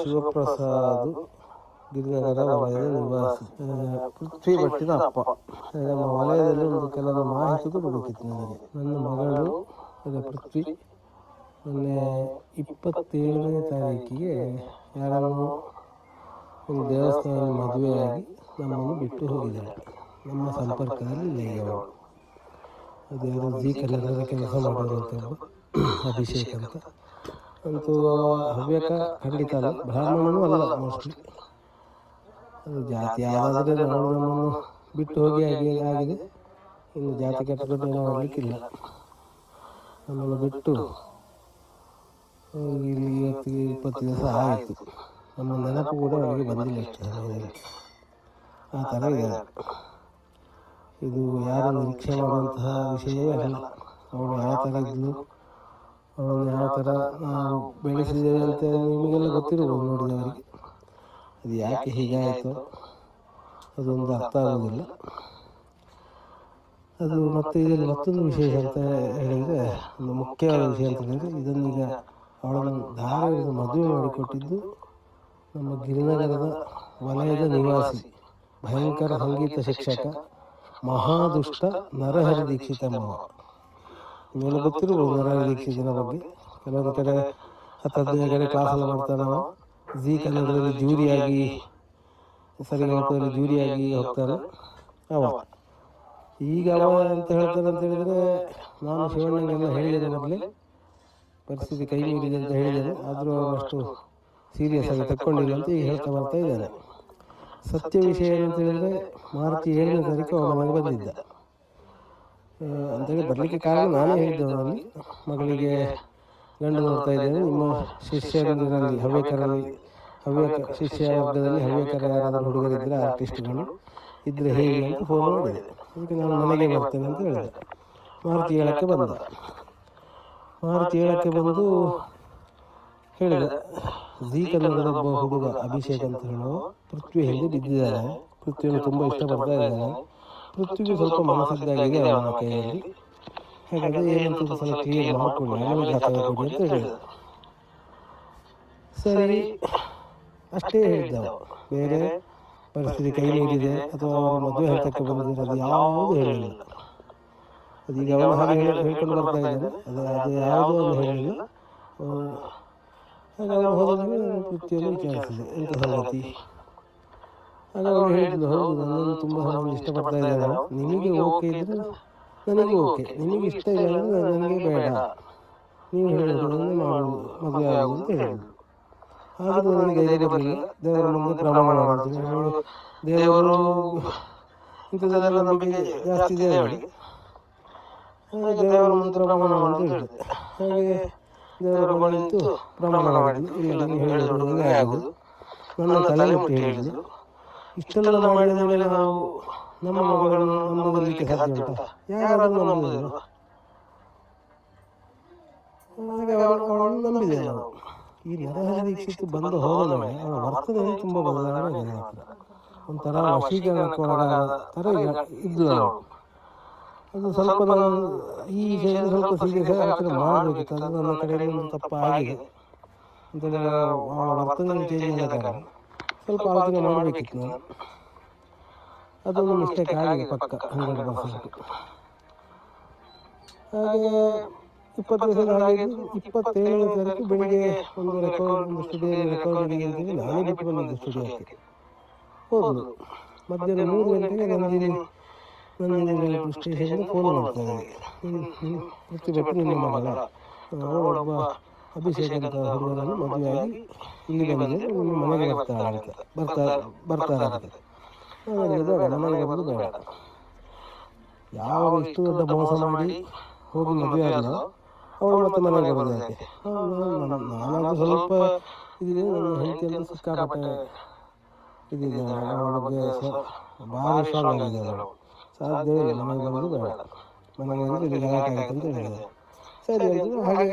ಶಿವಪ್ರಸಾದ್ ಗಿರಿನಗರ ವಲಯದ ನಿವಾಸಿ. ಪೃಥ್ವಿ ಭಟ್ಟಿನ ಅಪ್ಪ. ನಮ್ಮ ವಲಯದಲ್ಲಿ ಒಂದು ಕೆಲವು ಮಾಹಿತಿ ಕೊಡಬೇಕಿತ್ತು ನನಗೆ. ನನ್ನ ಮಗಳು ಅದೇ ಪೃಥ್ವಿ ಮೊನ್ನೆ ಇಪ್ಪತ್ತೇಳನೇ ತಾರೀಕಿಗೆ ಯಾರನ್ನು ಒಂದು ದೇವಸ್ಥಾನ ಮದುವೆಯಾಗಿ ನಮ್ಮನ್ನು ಬಿಟ್ಟು ಹೋಗಿದ್ದಾರೆ ನಮ್ಮ ಸಂಪರ್ಕದಲ್ಲಿ ಇಲ್ಲ ಈಗ ಅವಳು ಅದು ಯಾರೋ ಜಿ ಕನ್ನಡದ ಕೆಲಸ ಮಾಡೋರು ಅಂತ ಅಭಿಷೇಕ್ ಅಂತ. ಅಂತೂ ಹವ್ಯಕ ಖಂಡಿತ ಅಲ್ಲ ಬ್ರಾಹ್ಮಣನೂ ಅಲ್ಲ ಮೋಸ್ಟ್ಲಿ ಅದು ಜಾತಿ ಯಾವುದಾದ್ರೆ ನಾವು ಬಿಟ್ಟು ಹೋಗಿ ಆಗಿ ಆಗಿದೆ. ಇನ್ನು ಜಾತಿ ಕೆಟ್ಟ ಏನೋ ಮಾಡಲಿಕ್ಕಿಲ್ಲ ನಮ್ಮನ್ನು ಬಿಟ್ಟು ಇಲ್ಲಿ ಇವತ್ತಿಗೆ ಇಪ್ಪತ್ತು ದಿವಸ ಆಯಿತು. ನಮ್ಮ ನೆನಪು ಕೂಡ ನಮಗೆ ಬಂದಿಲ್ಲ ಸಮಯದಲ್ಲಿ ಆ ಥರ ಇದೆ. ಇದು ಯಾರು ನಿರೀಕ್ಷೆ ಮಾಡುವಂತಹ ವಿಷಯವೇ ಅಲ್ಲ. ಅವಳು ಯಾವ ಥರ ಇದ್ಲು? ಯಾವ ಥರ ಬೆಳೆಸಿದ್ದೇವೆ ಅಂತ ನಿಮಗೆಲ್ಲ ಗೊತ್ತಿರ್ಬೋದು ನೋಡಿದವರಿಗೆ ಅದು ಯಾಕೆ ಹೀಗಾಯಿತು? ಅದೊಂದು ಅರ್ಥ ಆಗೋದಿಲ್ಲ. ಅದು ಮತ್ತೆ ಇದರಲ್ಲಿ ಮತ್ತೊಂದು ವಿಶೇಷ ಅಂತ ಹೇಳಿದರೆ, ಒಂದು ಮುಖ್ಯವಾದ ವಿಷಯ ಅಂತ ಹೇಳಿದರೆ ಇದನ್ನೀಗ ಅವಳನ್ನು ಧಾರಾವಾಹಿಗೆ ಮದುವೆ ಮಾಡಿಕೊಟ್ಟಿದ್ದು ನಮ್ಮ ಗಿರಿನಗರದ ವಲಯದ ನಿವಾಸಿ, ಭಯಂಕರ ಸಂಗೀತ ಶಿಕ್ಷಕ, ಮಹಾದುಷ್ಟ ನರಹರಿ ದೀಕ್ಷಿತ ಮಾವ ನಿಮ್ಮೆಲ್ಲ ಗೊತ್ತಿರ್ಬೋದು ನರಹರಿ ಜನ ಬಗ್ಗೆ. ಕೆಲವೊಂದು ಕಡೆ ಹತ್ತು ಹದಿನೈದು ಕಡೆ ಕ್ಲಾಸೆಲ್ಲ ಮಾಡ್ತಾರೆ ನಾವು ಜಿ ಕನ್ನಡದಲ್ಲಿ ಜೂರಿಯಾಗಿ ಸರಿಗಮಪದಲ್ಲಿ ಜೂರಿಯಾಗಿ ಹೋಗ್ತಾರೆ. ಅವ. ಈಗ ಅವ ಅಂತ ಹೇಳ್ತಾರೆ ಅಂತ ಹೇಳಿದರೆ ನಾನು ಶಿವಣ್ಣನೆಲ್ಲ ಹೇಳಿದೆ ಮೊದಲೇ. ಪರಿಸ್ಥಿತಿ ಕೈ ಮೀರಿದೆ ಅಂತ ಹೇಳಿದ್ದೇನೆ. ಆದರೂ ಅಷ್ಟು ಸೀರಿಯಸ್ ಆಗಿ ತಕ್ಕೊಂಡಿಲ್ಲ ಅಂತ ಈಗ ಹೇಳ್ತಾ ಬರ್ತಾ ಇದ್ದಾರೆ ಸತ್ಯ ವಿಷಯ ಏನಂತ ಹೇಳಿದರೆ ಮಾರ್ಚ್ ಏಳನೇ ತಾರೀಕು ಅವನ ಮನೆಗೆ ಬಂದಿದ್ದ. ಅಂತೇಳಿ ಬರಲಿಕ್ಕೆ ಕಾರಣ ನಾನೇ ಹೇಳಿದ್ದೆ ಅವನಲ್ಲಿ ಮಗಳಿಗೆ ಗಂಡು ನೋಡ್ತಾ ಇದ್ದೇನೆ. ನಿಮ್ಮ ಶಿಷ್ಯರಲ್ಲಿ ಹವ್ಯಕರಲ್ಲಿ ಹವ್ಯಕ ಶಿಷ್ಯ ವರ್ಗದಲ್ಲಿ ಹವ್ಯಕರ ಯಾರಾದರೂ ಹುಡುಗರಿದ್ದರೆ ಆರ್ಟಿಸ್ಟ್ಗಳು ಇದ್ದರೆ ಹೇಳಿ ಅಂತ ಫೋನ್ ಮಾಡಿದೆ. ಅದಕ್ಕೆ ನಾನು ಮನೆಗೆ ಬರ್ತೇನೆ ಅಂತ ಹೇಳಿದೆ. ಮಾರುತಿ ಏಳಕ್ಕೆ ಬಂದ. ಮಾರುತಿ ಏಳಕ್ಕೆ ಬಂದು ಹೇಳಿದ. ಜೀ ಕನ್ನಡದ ಒಬ್ಬ ಹುಡುಗ ಅಭಿಷೇಕ್ ಅಂತ ಹೇಳೋ ಪೃಥ್ವಿ ಹೇಗೆ ಬಿದ್ದಿದ್ದಾರೆ ಪೃಥ್ವಿಯನ್ನು ತುಂಬ ಇಷ್ಟಪಡ್ತಾ ಇದ್ದಾನೆ. ಪೃಥ್ವಿಗೆ ಸ್ವಲ್ಪ ಮನಸ್ಸಿದ್ದಾಗಿದೆ ಅವನ ಕೈಯಲ್ಲಿ. ಹಾಗಾದರೆ ಏನಂತ ಸ್ವಲ್ಪ ಸಲ ಕ್ಲಿಯರ್ ಮಾಡಿಕೊಡಿ ಆಮೇಲೆ ಅಂತ ಹೇಳಿದ. ಸರಿ ಅಷ್ಟೇ ಹೇಳಿದ್ದ. ಬೇರೆ ಪರಿಸ್ಥಿತಿ ಕೈ ನೀಡಿದೆ ಅಥವಾ ಅವರ ಮದುವೆ ಹಂತಕ್ಕೆ ಬಂದಿರೋದು ಯಾವುದು ಹೇಳಿಲ್ಲ. ಅದೀಗ ಅವನು ಹಾಗೆ ಹೇಳಿ ಹೇಳ್ಕೊಂಡು ಬರ್ತಾ ಇದ್ದಾನೆ ಅದು ಅದು ಯಾವುದೂ ಅವನು ಹೇಳಿಲ್ಲ. ಹಾಗೆ ಅವನು ಹೋದಾಗ ಪೃಥ್ವಿಯನ್ನು ವಿಚಾರಿಸಿದೆ. ಎಂಥ ಸಂಗತಿ? ಆಗ ಅವನು ಹೇಳಿದ್ಲು ಹೌದು ನನ್ನನ್ನು ತುಂಬ ಅವನು ಇಷ್ಟಪಡ್ತಾ ಇದ್ದಾರೆ. ನಿಮಗೆ ಓಕೆ ಇದ್ರೆ ನನಗೆ ಓಕೆ. ನಿಮಗೆ ಇಷ್ಟ ಇಲ್ಲ ಅಂದರೆ ನನಗೆ ಬೇಡ. ನೀವು ಹೇಳಿದ್ರೆ ಮಾಡು ಮದುವೆ ಆಗುದು ಅಂತ ಹೇಳಿದ್ರು ಆದರೂ ನನಗೆ ಧೈರ್ಯ ಬರಲಿಲ್ಲ. ದೇವರ ಮುಂದೆ ಪ್ರಮಾಣ ಮಾಡ್ತೀನಿ ಅವಳು ದೇವರು ಇಂಥದ್ದೆಲ್ಲ ನಂಬಿಕೆ ಜಾಸ್ತಿ ಇದೆ ಅವಳಿಗೆ ಹಾಗೆ ದೇವರ ಮುಂದೆ ಪ್ರಮಾಣ ಅಂತ ಹೇಳಿದೆ ಹಾಗೆ ದೇವರ ಬಳಿ ಪ್ರಮಾಣ ಮಾಡಿದ್ಲು ಇಲ್ಲ ನೀವು ಹೇಳಿದ್ರು ನನಗೆ ಆಗುದು. ನನ್ನ ತಲೆ ಮುಟ್ಟಿ ಹೇಳಿದ್ಲು ಇಷ್ಟೆಲ್ಲ ಮಾಡಿದ ಮೇಲೆ ನಾವು ನಮ್ಮ ಮಗಳನ್ನು ನಂಬಲಿಕ್ಕೆ ಸಾಧ್ಯ ಉಂಟಾ? ಯಾರಾದರೂ ಅವಳು ಅವಳನ್ನು ನಾವು ಈ ನರಹರಿ ದೀಕ್ಷಿತ್ ಬಂದು ಹೋದ ಮೇಲೆ ಅವಳ ವರ್ತನೆ ತುಂಬ ಬದಲಾವಣೆ. ಒಂಥರ ವಶೀಕರಣಕ್ಕೆ ಒಳಗಾದ ಥರ ಈಗ ಇದ್ಲು ಅವಳು. ಅದು ಸ್ವಲ್ಪ ನಾನು ಈ ವಿಷಯದಲ್ಲಿ ಸ್ವಲ್ಪ ಸೀರಿಯಸ್ ಆಗಿ ಮಾಡಬೇಕಿತ್ತು. ಅದು ನನ್ನ ಒಂದು ತಪ್ಪ ಆಗಿದೆ ಅವಳ ವರ್ತನೆ ಚೇಂಜ್ ಸ್ವಲ್ಪ ಆಲೋಚನೆ ಮಾಡಬೇಕಿತ್ತು ನಾನು ಅದೊಂದು ಮಿಸ್ಟೇಕ್ ಆಗಿದೆ ಪಕ್ಕ ಹಂಡ್ರೆಡ್ ಪರ್ಸೆಂಟ್ ಹಾಗೆ ಇಪ್ಪತ್ತೈದು ದಿವಸದ ಆಗಿದ್ದು ಇಪ್ಪತ್ತೇಳನೇ ತಾರೀಕು ಬೆಳಿಗ್ಗೆ ಒಂದು ರೆಕಾರ್ಡ್ ಒಂದು ಸ್ಟುಡಿಯೋ ರೆಕಾರ್ಡ್ ಅಂತೇಳಿ ನಾನೇ ಬಿಟ್ಟು ಬಂದಿದ್ದೆ ಸ್ಟುಡಿಯೋಕ್ಕೆ ಹೋಗುದು ಮಧ್ಯಾಹ್ನ ಮೂರು ಗಂಟೆಗೆ ನಂದಿನಿ ನಂದಿನಿ ಸ್ಟೇಷನ್ಗೆ ಫೋನ್ ಮಾಡ್ತಾ ಇದ್ದೀನಿ ಪ್ರತಿಭಟನೆ ನಿಮ್ಮ ಮಗ ಅವಳೊಬ್ಬ ಅಭಿಷೇಕ್ ಅಂತ ಹುಡುಗರನ್ನು ಮದುವೆಯಾಗಿ ಇಲ್ಲಿ ನಿಮ್ಮ ಮನೆಗೆ ಬರ್ತಾಳೆ ಅಂತ ಬರ್ತಾ ಬರ್ತಾರೆ ಅಂತ ನಾನು ಹೇಳಿದೆ, ಬೇಡ ಮನೆಗೆ ಬರೋದು ಬೇಡ. ಯಾವಾಗ ಇಷ್ಟು ದೊಡ್ಡ ಮೋಸ ಮಾಡಿ ಹೋಗಿ ಮದುವೆ ಅವಳು ಮತ್ತೆ ಮನೆಗೆ ಬರೋದು ಯಾಕೆ? ನಾನಾದ್ರೂ ಸ್ವಲ್ಪ ಇದಿದೆ ನನ್ನ ಹೆಂಡತಿ ಅಂತ ಸಿಕ್ಕಾಪಟ್ಟೆ ಇದಿದೆ. ಅವಳ ಬಗ್ಗೆ ಸ- ಭಾರಿ ಸ್ಟ್ರಾಂಗ್ ಆಗಿದೆ ಅವಳು. ಸಾಧ್ಯವೇ ಇಲ್ಲ ಮನೆಗೆ ಬರೋದು ಬೇಡ. ಮನೆಗೆ ಬಂದು ಇಲ್ಲಿ ಗಲಾಟೆ ಆಗುತ್ತೆ ಅಂತ ಹೇಳಿದೆ. ಸರಿ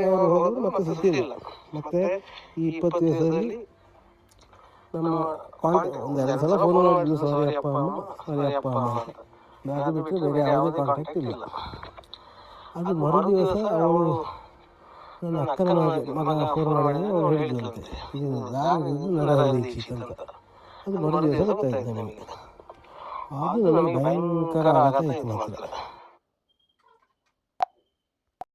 ಅವರು ಹೋಗೋದು ಮತ್ತೆ ಸುದ್ದಿಲ್ಲ ಮತ್ತೆ ಈ ಇಪ್ಪತ್ತು ದಿವಸದಲ್ಲಿ ನಮ್ಮ ಕಾಂಟ್ಯಾಕ್ಟ್ ಒಂದು ಎರಡು ಸಲ ಫೋನ್ ಮಾಡಿದ್ಲು ಸಾರಿ ಅಪ್ಪ ಅಮ್ಮ ಸಾರಿ ಅಪ್ಪ ಅಮ್ಮ ಅಂತ. ಅದು ಬಿಟ್ಟರೆ ಬೇರೆ ಯಾವುದೇ ಕಾಂಟ್ಯಾಕ್ಟ್ ಇಲ್ಲ. ಅದು ಮರು ದಿವಸ ಅವಳು ನನ್ನ ಅಕ್ಕನ ಮಗ ಫೋನ್ ಮಾಡಿದ್ರೆ ಅವಳು ಇದು ದೀಕ್ಷಿತ್ ಅಂತ. ಅದು ಮರು ದಿವಸ ಗೊತ್ತಾಯ್ತು ನಮಗೆ. ಅದು ನನಗೆ ಭಯಂಕರ ಆಘಾತ ಇತ್ತು ಮಾತ್ರ.